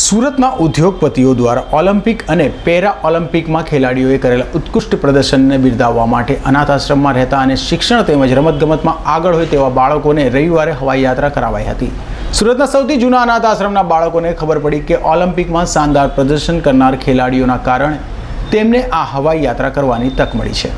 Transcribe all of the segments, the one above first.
સુરતના ઉદ્યોગપતિઓ દ્વારા ઓલિમ્પિક અને પેરા ઓલિમ્પિકમાં ખેલાડીઓએ કરેલા ઉત્કૃષ્ટ પ્રદર્શનને બિરદાવવા માટે અનાથ આશ્રમમાં રહેતા અને શિક્ષણ તેમજ રમતગમતમાં આગળ હોય તેવા બાળકોને રવિવારે હવાઈ યાત્રા કરાવાઈ હતી. સુરતના સૌથી જૂના અનાથ આશ્રમના બાળકોને ખબર પડી કે ઓલિમ્પિકમાં શાનદાર પ્રદર્શન કરનાર ખેલાડીઓના કારણે તેમને આ હવાઈ યાત્રા કરવાની તક મળી છે.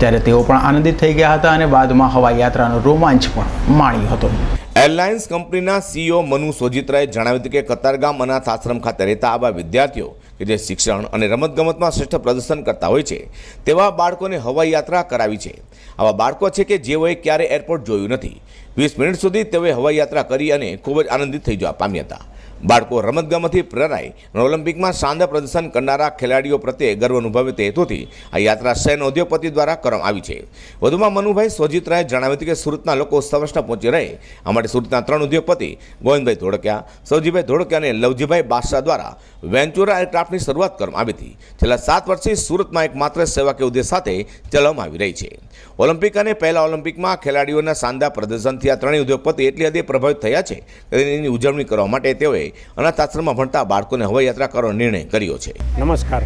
ત્યારે તેઓ પણ આનંદિત થઈ ગયા હતા અને બાદમાં હવાઈ યાત્રાનો રોમાંચ પણ માણ્યો હતો. એરલાઇન્સ કંપનીના સીઈઓ મનુ સોજિત્રાએ જણાવ્યું હતું કે કતારગામ અનાથ આશ્રમ ખાતે રહેતા આવા વિદ્યાર્થીઓ કે જે શિક્ષણ અને રમતગમતમાં શ્રેષ્ઠ પ્રદર્શન કરતા હોય છે, તેવા બાળકોને હવાઈ યાત્રા કરાવી છે. આવા બાળકો છે કે જેઓએ ક્યારે એરપોર્ટ જોયું નથી. વીસ મિનિટ સુધી તેઓએ હવાઈ યાત્રા કરી અને ખૂબ જ આનંદિત થઈ જવા પામ્યા હતા. બાળકો રમતગમતથી પ્રેરાય. ઓલિમ્પિકમાં સાંધા પ્રદર્શન કરનારા ખેલાડીઓ પ્રત્યે ગર્વ અનુભવે તે હેતુથી આ યાત્રા શહેરના ઉદ્યોગપતિ દ્વારા કરવામાં આવી છે. વધુમાં મનુભાઈ સોજિત્રાએ જણાવ્યું હતું કે સુરતના લોકો સૌરાષ્ટ્ર પહોંચી રહે. આ માટે સુરતના ત્રણ ઉદ્યોગપતિ ગોવિંદભાઈ ધોળકિયા, સૌજીભાઈ ધોળકિયા અને લવજીભાઈ બાદશાહ દ્વારા વેન્ચુરા એરક્રાફ્ટની શરૂઆત કરવામાં આવી હતી. છેલ્લા સાત વર્ષથી સુરતમાં એક માત્ર સેવાકીય ઉદ્દેશ સાથે ચલાવવામાં આવી રહી છે. ઓલિમ્પિક અને પહેલા ઓલિમ્પિકમાં ખેલાડીઓના શાનદાર પ્રદર્શનથી આ ત્રણેય ઉદ્યોગપતિ એટલી હદે પ્રભાવિત થયા છે એની ઉજવણી કરવા માટે તેઓએ અનાથ આશ્રમમાં ભણતા બાળકોને હવાઈ યાત્રા કરવાનો નિર્ણય કર્યો છે. નમસ્કાર.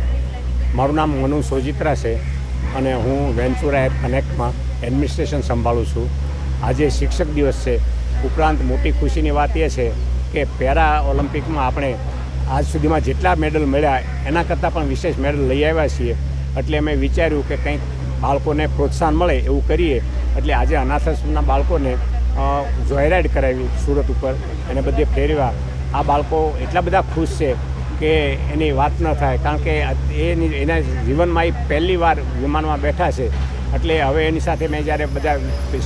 મારું નામ મનુ સોજિત્રા છે અને હું વેન્ચુરા એપ કનેક્ટમાં એડમિનિસ્ટ્રેશન સંભાળું છું. આજે શિક્ષક દિવસ છે. ઉપરાંત મોટી ખુશીની વાત એ છે કે પેરા ઓલિમ્પિકમાં આપણે આજ સુધીમાં જેટલા મેડલ મળ્યા, એના કરતાં પણ વિશેષ મેડલ લઈ આવ્યા છીએ. એટલે અમે વિચાર્યું કે કંઈક બાળકોને પ્રોત્સાહન મળે એવું કરીએ. એટલે આજે અનાથાશ્રમના બાળકોને જોયરાઇડ કરાવી સુરત ઉપર. અને બધે ફેરવ્યા. આ બાળકો એટલા બધા ખુશ છે કે એની વાત ન થાય કારણ કે એની એના જીવનમાં એ પહેલી વાર વિમાનમાં બેઠા છે. એટલે હવે એની સાથે મેં જ્યારે બધા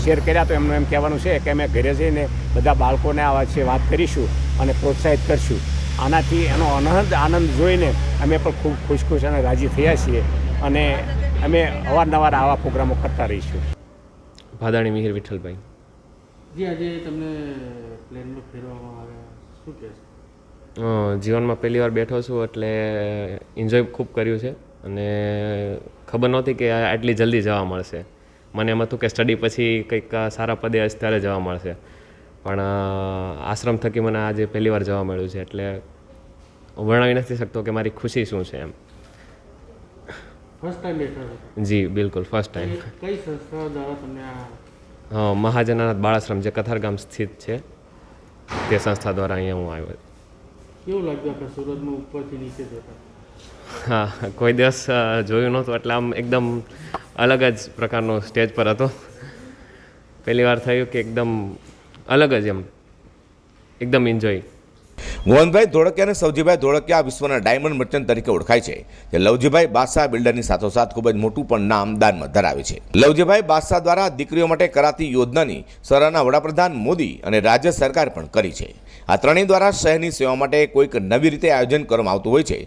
શેર કર્યા તો એમનું એમ કહેવાનું છે કે અમે ઘરે જઈને બધા બાળકોને આ છે વાત કરીશું અને પ્રોત્સાહિત કરશું. આનાથી એનો અનહદ આનંદ જોઈને અમે પણ ખૂબ ખુશ ખુશ અને રાજી થયા છીએ અને અમે અવારનવાર આવા પ્રોગ્રામો કરતા રહીશું. ભાદાણી મિહિર વિઠ્ઠલભાઈ. જી આજે તમને પ્લેનમાં ફેરવામાં આવ્યા. શું કહેશો? જીવનમાં પહેલી વાર બેઠો છું એટલે એન્જોય ખૂબ કર્યું છે. અને ખબર નહોતી કે આ આટલી જલ્દી જવા મળશે. મને એમ હતું કે સ્ટડી પછી કંઈક સારા પદે હશે ત્યારે જવા મળશે. પણ આશ્રમ થકી મને આજે પહેલી વાર જવા મળ્યું છે એટલે વર્ણવી નથી શકતો કે મારી ખુશી શું છે એમ. ફર્સ્ટ ટાઈમ બેઠા જી બિલકુલ ફર્સ્ટ ટાઈમ હા કઈ સંસ્થા દ્વારા તમને આ મહાજનાનાથ બાળાશ્રમ જે કથારગામ સ્થિત છે તે સંસ્થા દ્વારા અહીંયા હું આવ્યો કેવું લાગ્યું આપણે સુરતમાં ઉપરથી નીચે જતા? હા, કોઈ દિવસ જોયું નહોતું, એટલે આમ એકદમ અલગ જ પ્રકારનો સ્ટેજ પર હતો. પહેલી વાર થયું કે એકદમ અલગ જ એમ. એકદમ એન્જોય ગોવંતભાઈ ધોળકિયા અને સૌજીભાઈ ધોળકિયા વિશ્વના ડાયમંડ મર્ચન્ટ તરીકે ઓળખાય છે. જે લવજીભાઈ બાદશાહ બિલ્ડરની સાથોસાથ ખૂબ જ મોટું પણ નામ દાનમાં ધરાવે છે. લવજીભાઈ બાદશાહ દ્વારા દીકરીઓ માટે કરાતી યોજનાની સરાહના વડાપ્રધાન મોદી અને રાજ્ય સરકાર પણ કરી છે. આ ત્રણેય દ્વારા શહેરની સેવા માટે કોઈક નવી રીતે આયોજન કરવામાં આવતું હોય છે.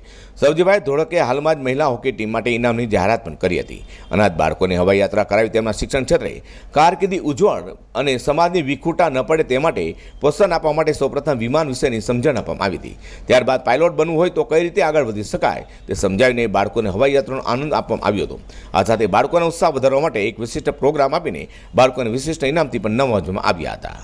સૌજીભાઈ ધોળકે હાલમાં જ મહિલા હોકી ટીમ માટે ઇનામની જાહેરાત પણ કરી હતી. અનાથ બાળકોને હવાઈ યાત્રા કરાવી તેમના શિક્ષણ ક્ષેત્રે કારકિર્દી ઉજ્જવળ અને સમાજની વિખૂટા ન પડે તે માટે પ્રોત્સાહન આપવા માટે સૌપ્રથમ વિમાન વિશેની સમજણ આપવામાં આવી હતી. ત્યારબાદ પાયલોટ બનવું હોય તો કઈ રીતે આગળ વધી શકાય તે સમજાવીને બાળકોને હવાઈ યાત્રાનો આનંદ આપવામાં આવ્યો હતો. આ સાથે બાળકોના ઉત્સાહ વધારવા માટે એક વિશિષ્ટ પ્રોગ્રામ આપીને બાળકોને વિશિષ્ટ ઇનામથી પણ નવાજવામાં આવ્યા હતા.